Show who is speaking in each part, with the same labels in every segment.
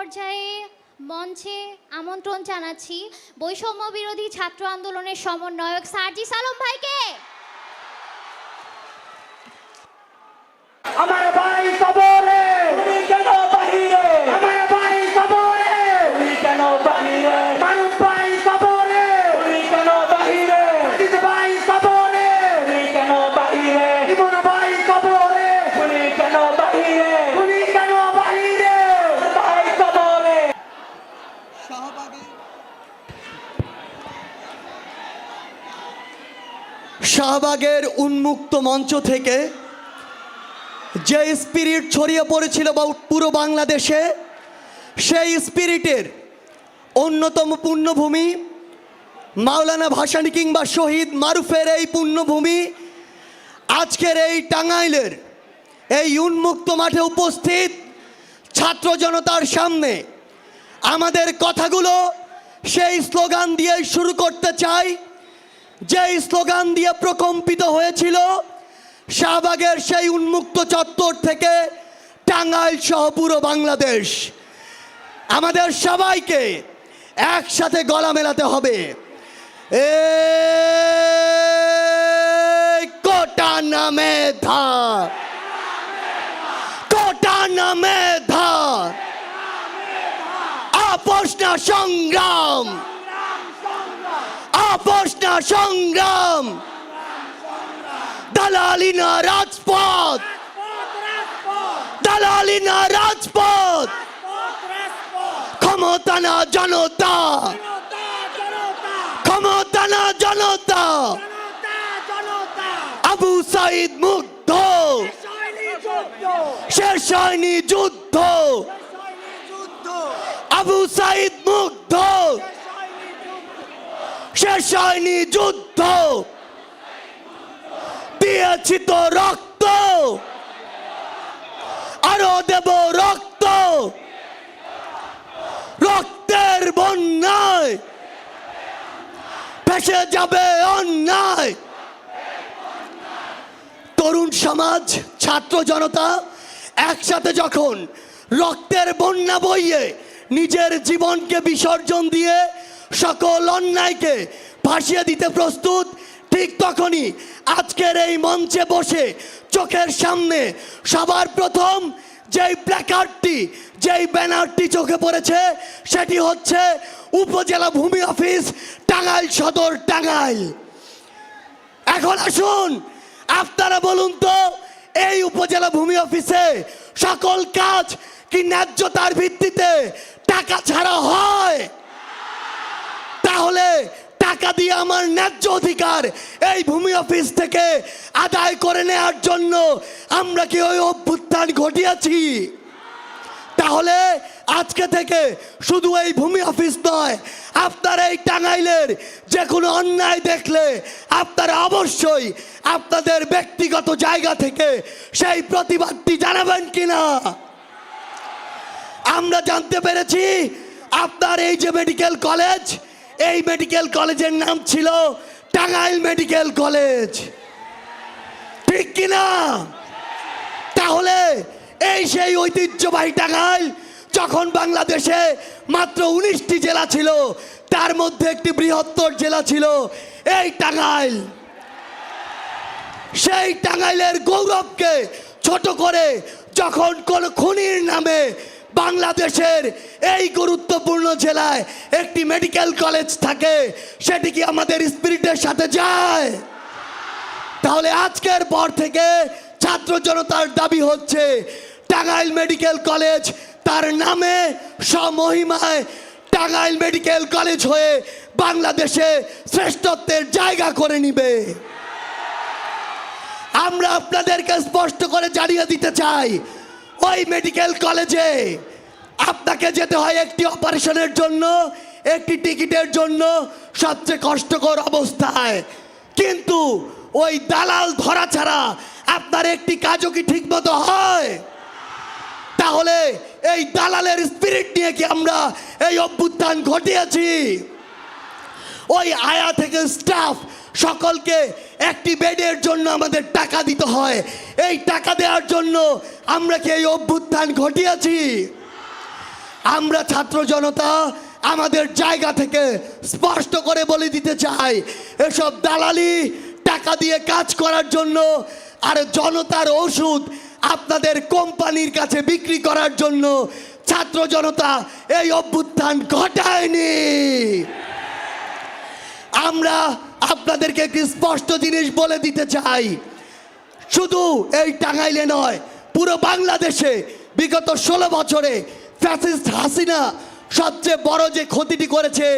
Speaker 1: পর্যায়ে মঞ্চে আমন্ত্রণ জানাচ্ছি বৈষম্য বিরোধী ছাত্র আন্দোলনের সমন্বয়ক সার্জি সালম ভাইকে।
Speaker 2: আমার ভাই কবরে
Speaker 3: শাহবাগের উন্মুক্ত মঞ্চ থেকে যে স্পিরিট ছড়িয়ে পড়েছিল পুরো বাংলাদেশে, সেই স্পিরিটের অন্যতম পুণ্যভূমি মাওলানা ভাসানী কিংবা শহীদ মারুফের এই পুণ্যভূমি আজকের এই টাঙ্গাইলের এই উন্মুক্ত মাঠে উপস্থিত ছাত্র জনতার সামনে আমাদের কথাগুলো সেই স্লোগান দিয়ে শুরু করতে চাই। যে স্লোগান দিয়ে প্রকম্পিত হয়েছিল, শাহবাগের সেই উন্মুক্ত চত্বর থেকে টাঙ্গাইল সহ পুরো বাংলাদেশ। আমাদের সবাইকে একসাথে গলা মেলাতে হবে। এ কোটা নামে ধা কোটা নামে আপোষ সংগ্রাম। আপোষ সংগ্রাম। দালালি না রাজপথ। দালালি না রাজপথ। ক্ষমতা না জনতা। ক্ষমতা না জনতা। আবু সাইদ মুগ্ধ। হয়নি যুদ্ধ। আবু সাইদ মুগ্ধ। শেষ হয়নি যুদ্ধ। দিয়েছি তো রক্ত। আরও দেব রক্ত। রক্তের বন্যায় ভেসে যাবে অন্যায়। তরুণ সমাজ, ছাত্র জনতা, একসাথে যখন রক্তের বন্যা বইয়ে নিজের জীবনকে বিসর্জন দিয়ে সকল অন্যায়কে ভাসিয়ে দিতে প্রস্তুত, ঠিক তখনই আজকের এই মঞ্চে বসে চোখের সামনে সবার প্রথম যেই প্ল্যাকার্ডটি যেই ব্যানারটি চোখে পড়েছে, সেটি হচ্ছে উপজেলা ভূমি অফিস টাঙ্গাইল সদর টাঙ্গাইল। এখন আসুন, আপনারা বলুন তো, এই উপজেলা ভূমি অফিসে সকল কাজ কি ন্যায্যতার ভিত্তিতে টাকা ছাড়া হয়? তাহলে টাকা দিয়ে আমার ন্যায্য অধিকার এই ভূমি অফিস থেকে আদায় করে নেওয়ার জন্য আমরা কি ওই অভ্যুত্থান ঘটিয়েছি? তাহলে আজকে থেকে শুধু এই ভূমি অফিস নয়, আপনার এই টাঙ্গাইলের যে কোনো অন্যায় দেখলে আপনারা অবশ্যই আপনাদের ব্যক্তিগত জায়গা থেকে সেই প্রতিবাদটি জানাবেন কিনা? আমরা জানতে পেরেছি আপনার এই যে মেডিকেল কলেজ এই মেডিকেল কলেজের নাম ছিল টাঙ্গাইল মেডিকেল কলেজ। ঠিক কিনা? তাহলে এই সেই ঐতিহ্যবাহী টাঙ্গাইল যখন বাংলাদেশে মাত্র উনিশটি জেলা ছিল, তার মধ্যে একটি বৃহত্তর জেলা ছিল এই টাঙ্গাইল। সেই টাঙ্গাইলের গৌরবকে ছোট করে যখন কোন খুনির নামে বাংলাদেশের এই গুরুত্বপূর্ণ জেলায় একটি মেডিকেল কলেজ থাকে, সেটি কি আমাদের স্পিরিটের সাথে যায়? তাহলে আজকের পর থেকে ছাত্র জনতার দাবি হচ্ছে, টাঙ্গাইল মেডিকেল কলেজ তার নামে সমহিমায় টাঙ্গাইল মেডিকেল কলেজ হয়ে বাংলাদেশে শ্রেষ্ঠত্বের জায়গা করে নিবে। আমরা আপনাদেরকে স্পষ্ট করে জানিয়ে দিতে চাই ওই মেডিকেল কলেজে আপনাকে যেতে হয় একটি অপারেশনের জন্য, একটি টিকিটের জন্য সবচেয়ে কষ্টকর অবস্থায়। কিন্তু ওই দালাল ধরা ছাড়া আপনার একটি কাজও কি ঠিক মতো হয়? তাহলে এই দালালের স্পিরিট নিয়ে কি আমরা এই অভ্যুত্থান ঘটিয়েছি? ওই আয়া থেকে স্টাফ সকলকে একটি বেডের জন্য আমাদের টাকা দিতে হয়। এই টাকা দেওয়ার জন্য আমরা কি এই অভ্যুত্থান ঘটিয়েছি? আমরা ছাত্র জনতা আমাদের জায়গা থেকে স্পষ্ট করে বলে দিতে চাই, এসব দালালি, টাকা দিয়ে কাজ করার জন্য আর জনতার ওষুধ আপনাদের কোম্পানির কাছে বিক্রি করার জন্য ছাত্র জনতা এই অভ্যুত্থান ঘটায়নি। আমরা আপনাদেরকে একটি স্পষ্ট জিনিস বলে দিতে চাই। শুধু এই টাঙ্গাইলে নয়, পুরো বাংলাদেশে বিগত ষোলো বছরে ফ্যাসিস্ট হাসিনা সবচেয়ে বড় যে ক্ষতিটি করেছে,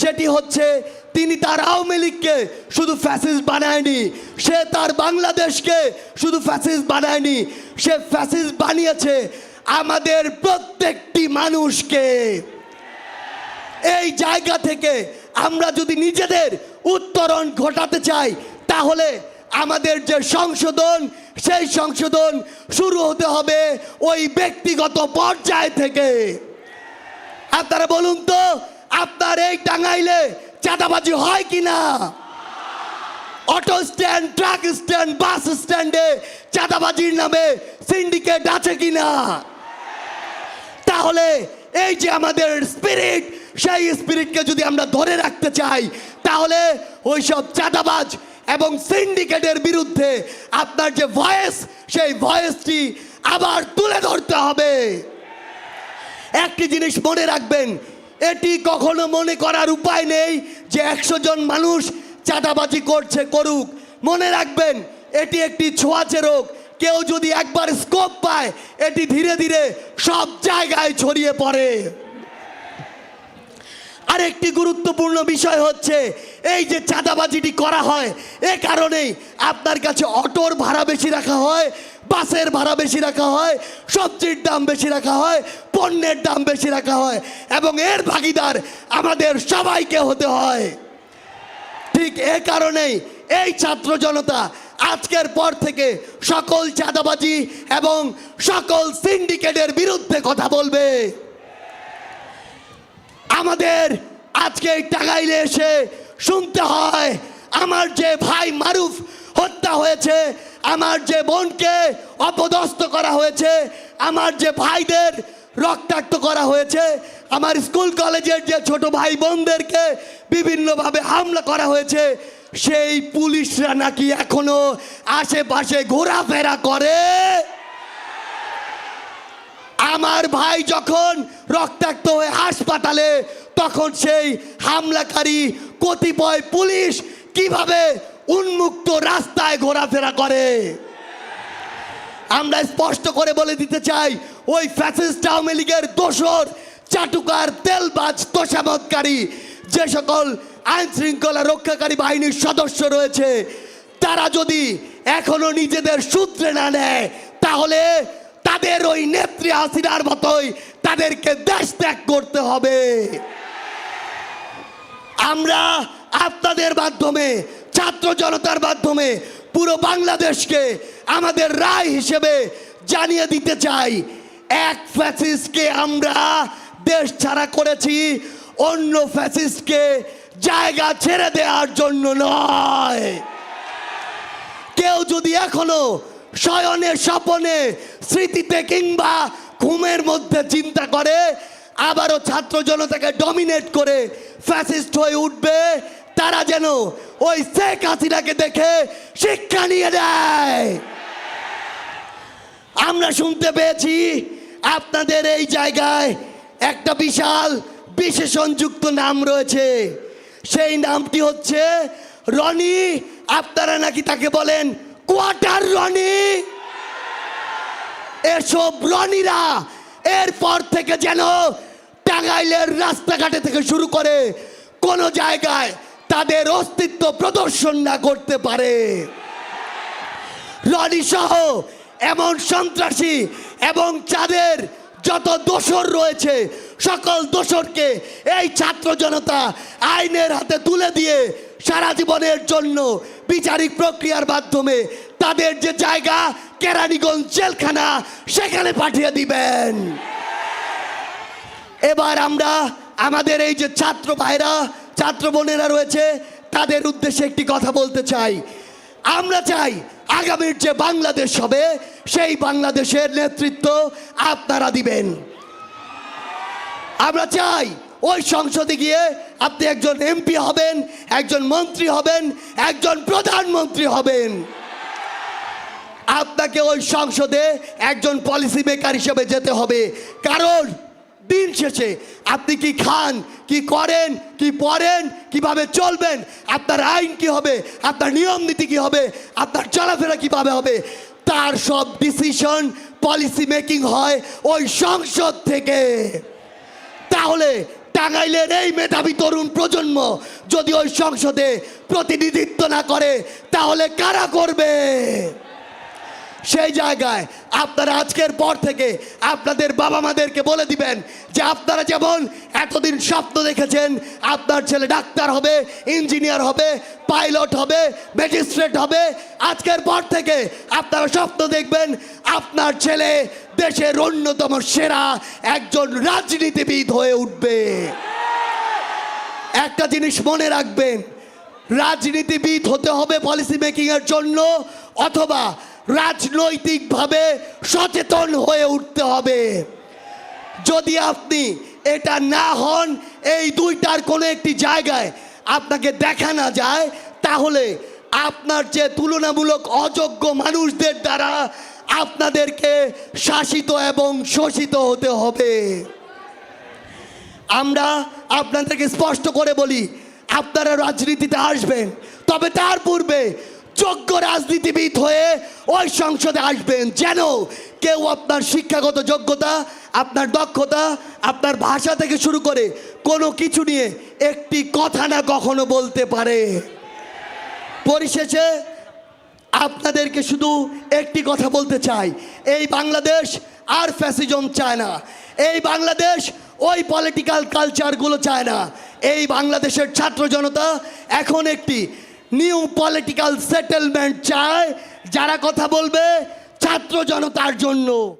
Speaker 3: সেটি হচ্ছে তিনি তার আওয়ামী লীগকে শুধু ফ্যাসিস্ট বানায়নি, সে তার বাংলাদেশকে শুধু ফ্যাসিস্ট বানায়নি, সে ফ্যাসিস্ট বানিয়েছে আমাদের প্রত্যেকটি মানুষকে। এই জায়গা থেকে আমরা যদি নিজেদের উত্তরণ ঘটাতে চাই, তাহলে আমাদের যে সংশোধন, সেই সংশোধন শুরু হতে হবে ওই ব্যক্তিগত পর্যায় থেকে। আপনারা বলুন তো, আপনার এই টাঙ্গাইলে চাঁদাবাজি হয় কি না auto stand, truck stand, bus স্ট্যান্ডে চাঁদাবাজির নামে সিন্ডিকেট আছে কি না তাহলে এই যে আমাদের স্পিরিট সেই স্পিরিটকে যদি আমরা ধরে রাখতে চাই, তাহলে ওই সব চাঁদাবাজ এবং সিন্ডিকেটের বিরুদ্ধে আপনার যে ভয়েস, সেই ভয়েসটি আবার তুলে ধরতে হবে। একটি জিনিস মনে রাখবেন, এটি কখনো মনে করার উপায় নেই যে একশো জন মানুষ চাঁদাবাজি করছে, করুক। মনে রাখবেন, এটি একটি ছোঁয়াচে রোগ। কেউ যদি একবার স্কোপ পায়, এটি ধীরে ধীরে সব জায়গায় ছড়িয়ে পড়ে। আরেকটি গুরুত্বপূর্ণ বিষয় হচ্ছে, এই যে চাঁদাবাজিটি করা হয়, এ কারণেই আপনার কাছে অটোর ভাড়া বেশি রাখা হয়, বাসের ভাড়া বেশি রাখা হয়, সবজির দাম বেশি রাখা হয়, পণ্যের দাম বেশি রাখা হয়, এবং এর ভাগিদার আমাদের সবাইকে হতে হয়। ঠিক এ কারণেই এই ছাত্র জনতা আজকের পর থেকে সকল চাঁদাবাজি এবং সকল সিন্ডিকেটের বিরুদ্ধে কথা বলবে। আমাদের আজকে এই টাঙ্গাইলে এসে শুনতে হয়, আমার যে ভাই মারুফ হত্যা হয়েছে, আমার যে বোনকে অপদস্থ করা হয়েছে, আমার যে ভাইদের রক্তাক্ত করা হয়েছে, আমার স্কুল কলেজের যে ছোট ভাই বোনদেরকে বিভিন্নভাবে হামলা করা হয়েছে, সেই পুলিশরা নাকি এখনও আশেপাশে ঘোরাফেরা করে। আমার ভাই যখন রক্তাক্ত হয়ে হাসপাতালে তখন সেই হামলাকারী কতিপয় পুলিশ কীভাবে উন্মুক্ত রাস্তায় ঘোরাফেরা করে? আমরা স্পষ্ট করে বলে দিতে চাই, ওই ফ্যাসিস্ট আওয়ামী লীগের দোসর চাটুকার, তেলবাজ, তোষামতকারী, যে সকল আইন শৃঙ্খলা রক্ষাকারী বাহিনীর সদস্য রয়েছে, তারা যদি এখনও নিজেদের সূত্রে না নেয়, তাহলে তাদের ওই নেত্রী হাসিনার মতোই তাদেরকে দেশ ত্যাগ করতে হবে। আমরা আপনাদের মাধ্যমে, ছাত্র জনতার মাধ্যমে পুরো বাংলাদেশকে আমাদের রায় হিসেবে জানিয়ে দিতে চাই। এক ফ্যাসিস্টকে আমরা দেশ ছাড়া করেছি, অন্য ফ্যাসিস্টকে জায়গা ছেড়ে দেওয়ার জন্য নয়। কেউ যদি এখনও শয়নে, স্বপনে, স্মৃতিতে কিংবা ঘুমের মধ্যে চিন্তা করে আবারও ছাত্র জনতাকে ডমিনেট করে ফ্যাসিস্ট হয়ে উঠবে। তারা যেন ওই শেখ হাসিনাকে দেখে শিক্ষা নিয়ে দেয় আমরা শুনতে পেয়েছি আপনাদের এই জায়গায় একটা বিশাল বিশেষণযুক্ত নাম রয়েছে। সেই নামটি হচ্ছে রনি। আপনারা নাকি তাকে বলেন কোয়ার্টার রনি? এসব রনিরা এরপর থেকে যেন টাঙ্গাইলের রাস্তাঘাটে থেকে শুরু করে কোনো জায়গায় তাদের অস্তিত্ব প্রদর্শন না করতে পারে। রনি সহ এমন সন্ত্রাসী এবং চাঁদের যত দোষর রয়েছে, সকল দোষরকে এই ছাত্র জনতা আইনের হাতে তুলে দিয়ে সারা জীবনের জন্য বিচারিক প্রক্রিয়ার মাধ্যমে তাদের যে জায়গা, কেরানীগঞ্জ জেলখানা, সেখানে পাঠিয়ে দিবেন। এবার আমরা আমাদের এই যে ছাত্র ভাইরা, ছাত্র বোনেরা রয়েছে, তাদের উদ্দেশ্যে একটি কথা বলতে চাই। আমরা চাই আগামীর যে বাংলাদেশ হবে, সেই বাংলাদেশের নেতৃত্ব আপনারা দিবেন। আমরা চাই ওই সংসদে গিয়ে আপনি একজন এমপি হবেন, একজন মন্ত্রী হবেন, একজন প্রধানমন্ত্রী হবেন। আপনাকে ওই সংসদে একজন পলিসি মেকার হিসেবে যেতে হবে। কারণ দিন শেষে আপনি কি খান, কি করেন, কি পড়েন, কীভাবে চলবেন, আপনার আইন কি হবে, আপনার নিয়ম নীতি কি হবে, আপনার চলাফেরা কীভাবে হবে, তার সব ডিসিশন পলিসি মেকিং হয় ওই সংসদ থেকে। তাহলে টাঙ্গাইলের এই মেধাবী তরুণ প্রজন্ম যদি ওই সংসদে প্রতিনিধিত্ব না করে, তাহলে কারা করবে? সেই জায়গায় আপনারা আজকের পর থেকে আপনাদের বাবা মাদেরকে বলে দিবেন যে আপনারা যেমন এতদিন স্বপ্ন দেখেছেন, আপনার ছেলে ডাক্তার হবে, ইঞ্জিনিয়ার হবে, পাইলট হবে, ম্যাজিস্ট্রেট হবে, আজকের পর থেকে আপনারা স্বপ্ন দেখবেন আপনার ছেলে দেশের অন্যতম সেরা একজন রাজনীতিবিদ হয়ে উঠবে। একটা জিনিস মনে রাখবেন, রাজনীতিবিদ হতে হবে পলিসি মেকিংয়ের জন্য অথবা রাজনৈতিকভাবে সচেতন হয়ে উঠতে হবে। যদি আপনি এটা না হন, এই দুইটার কোনো একটি জায়গায় আপনাকে দেখা না যায়, তাহলে আপনার যে তুলনামূলক অযোগ্য মানুষদের দ্বারা আপনাদেরকে শাসিত এবং শোষিত হতে হবে। আমরা আপনাদেরকে স্পষ্ট করে বলি, আপনারা রাজনীতিতে আসবেন, তবে তার পূর্বে যোগ্য রাজনীতিবিদ হয়ে ওই সংসদে আসবেন। যেন কেউ আপনার শিক্ষাগত যোগ্যতা, আপনার দক্ষতা, আপনার ভাষা থেকে শুরু করে কোনো কিছু নিয়ে একটি কথা না কখনো বলতে পারে। পরিশেষে আপনাদেরকে শুধু একটি কথা বলতে চাই। এই বাংলাদেশ আর ফ্যাসিজম চায় না। এই বাংলাদেশ ওই পলিটিক্যাল কালচারগুলো চায় না। এই বাংলাদেশের ছাত্র জনতা এখন একটি নিউ পলিটিক্যাল সেটেলমেন্ট চায়, যারা কথা বলবে ছাত্র জনতার জন্য।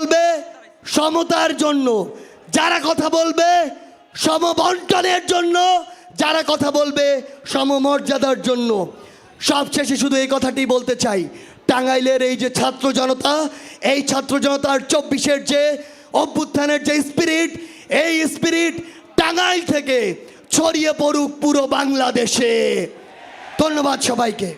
Speaker 3: বলবে সমতার জন্য। যারা কথা বলবে সমবন্টনের জন্য। যারা কথা বলবে সমমর্যাদার জন্য। সবশেষে শুধু এই কথাটি বলতে চাই। টাঙ্গাইলের এই যে ছাত্র জনতা, এই ছাত্র জনতার চব্বিশের যে অভ্যুত্থানের যে স্পিরিট এই স্পিরিট টাঙ্গাইল থেকে ছড়িয়ে পড়ুক পুরো বাংলাদেশে। ধন্যবাদ সবাইকে।